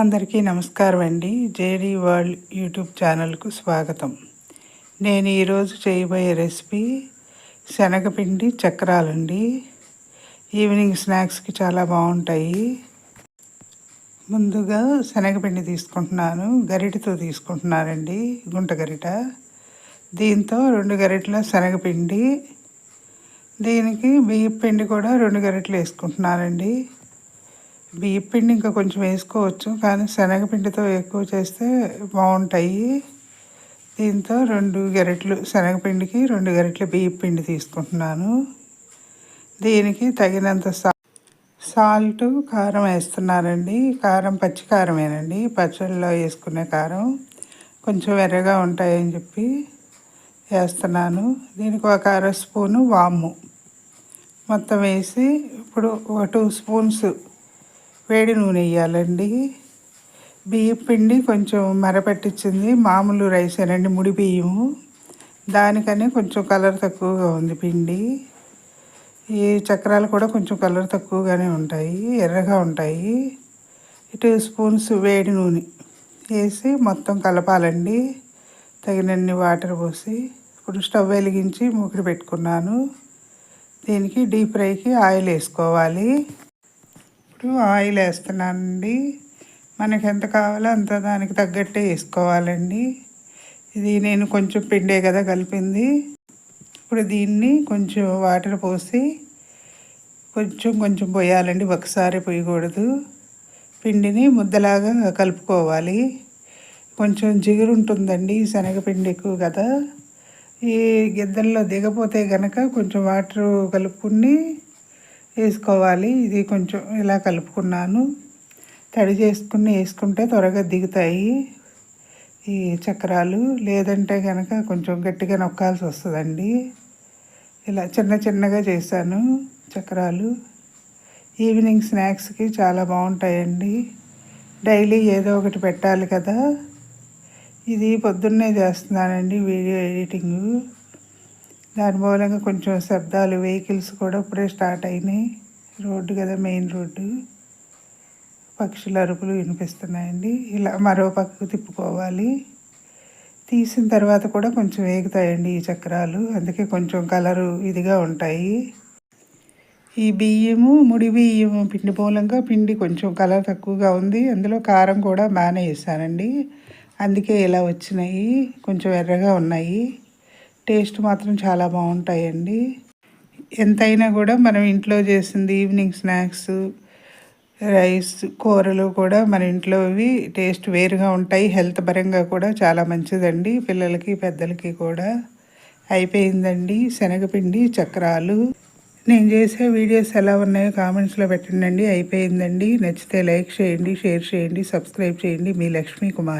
అందరికీ నమస్కారం అండి. జేడీ వరల్డ్ యూట్యూబ్ ఛానల్కు స్వాగతం. నేను ఈరోజు చేయబోయే రెసిపీ శనగపిండి చక్రాలండి. ఈవినింగ్ స్నాక్స్కి చాలా బాగుంటాయి. ముందుగా శనగపిండి తీసుకుంటున్నాను. గరిటతో తీసుకుంటున్నానండి. గుంట గరిట. దీంతో రెండు గరిటల శనగపిండి. దీనికి బియ్యపిండి కూడా రెండు గరిటలు వేసుకుంటున్నానండి. బియ్యపిండి ఇంకా కొంచెం వేసుకోవచ్చు కానీ శనగపిండితో ఎక్కువ చేస్తే బాగుంటాయి. దీంతో రెండు గరిటలు శనగపిండికి రెండు గరిటలు బియ్యపిండి తీసుకుంటున్నాను. దీనికి తగినంత సా సాల్ట్ కారం వేస్తున్నారండి కారం పచ్చి కారమేనండి. పచ్చళ్ళలో వేసుకునే కారం కొంచెం ఎర్రగా ఉంటాయని చెప్పి వేస్తున్నాను. దీనికి ఒక అర స్పూను వాము. మొత్తం వేసి ఇప్పుడు ఒక టూ స్పూన్స్ వేడి నూనె వేయాలండి. బియ్యం పిండి కొంచెం మరపట్టించింది. మామూలు రైస్ అనండి ముడి బియ్యము. దానికనే కొంచెం కలర్ తక్కువగా ఉంది పిండి. ఈ చక్రాలు కూడా కొంచెం కలర్ తక్కువగానే ఉంటాయి ఎర్రగా ఉంటాయి. టూ స్పూన్స్ వేడి నూనె వేసి మొత్తం కలపాలండి. తగినన్ని వాటర్ పోసి. ఇప్పుడు స్టవ్ వెలిగించి మూకిడి పెట్టుకున్నాను. దీనికి డీప్ ఫ్రైకి ఆయిల్ వేసుకోవాలి. ఇప్పుడు ఆయిల్ వేస్తున్నానండి. మనకి ఎంత కావాలో అంత దానికి తగ్గట్టే వేసుకోవాలండి. ఇది నేను కొంచెం పిండే కదా కలిపింది. ఇప్పుడు దీన్ని కొంచెం వాటర్ పోసి కొంచెం కొంచెం పోయాలండి. ఒకసారి పోయకూడదు. పిండిని ముద్దలాగా కలుపుకోవాలి. కొంచెం జిగురు ఉంటుందండి. శనగపిండి ఎక్కువ కదా. ఈ గిద్దల్లో దిగపోతే కనుక కొంచెం వాటర్ కలుపుకుని వేసుకోవాలి. ఇది కొంచెం ఇలా కలుపుకున్నాను. తడి చేసుకుని వేసుకుంటే త్వరగా దిగుతాయి ఈ చక్రాలు. లేదంటే కనుక కొంచెం గట్టిగా నొక్కాల్సి వస్తుందండి. ఇలా చిన్న చిన్నగా చేశాను చక్రాలు. ఈవినింగ్ స్నాక్స్కి చాలా బాగుంటాయండి. డైలీ ఏదో ఒకటి పెట్టాలి కదా. ఇది పొద్దున్నే చేస్తున్నానండి వీడియో ఎడిటింగు. దాని మూలంగా కొంచెం శబ్దాలు వెహికల్స్ కూడా ఇప్పుడే స్టార్ట్ అయినాయి. రోడ్డు కదా మెయిన్ రోడ్డు. పక్షుల అరుపులు వినిపిస్తున్నాయండి. ఇలా మరో పక్కకు తిప్పుకోవాలి. తీసిన తర్వాత కూడా కొంచెం వేగుతాయండి ఈ చక్రాలు. అందుకే కొంచెం కలరు ఇదిగా ఉంటాయి. ఈ బియ్యము ముడి బియ్యము పిండి మూలంగా పిండి కొంచెం కలర్ తక్కువగా ఉంది. అందులో కారం కూడా బాగానే వేసానండి. అందుకే ఇలా వచ్చినాయి. కొంచెం ఎర్రగా ఉన్నాయి. టేస్ట్ మాత్రం చాలా బాగుంటాయండి. ఎంతైనా కూడా మనం ఇంట్లో చేసింది ఈవినింగ్ స్నాక్స్ రైస్ కూరలు కూడా మన ఇంట్లోవి టేస్ట్ వేరుగా ఉంటాయి. హెల్త్ పరంగా కూడా చాలా మంచిదండి. పిల్లలకి పెద్దలకి కూడా అయిపోయిందండి. శనగపిండి చక్రాలు. నేను చేసే వీడియోస్ ఎలా ఉన్నాయో కామెంట్స్లో పెట్టండి అయిపోయిందండి. నచ్చితే లైక్ చేయండి షేర్ చేయండి సబ్స్క్రైబ్ చేయండి. మీ లక్ష్మీ కుమార్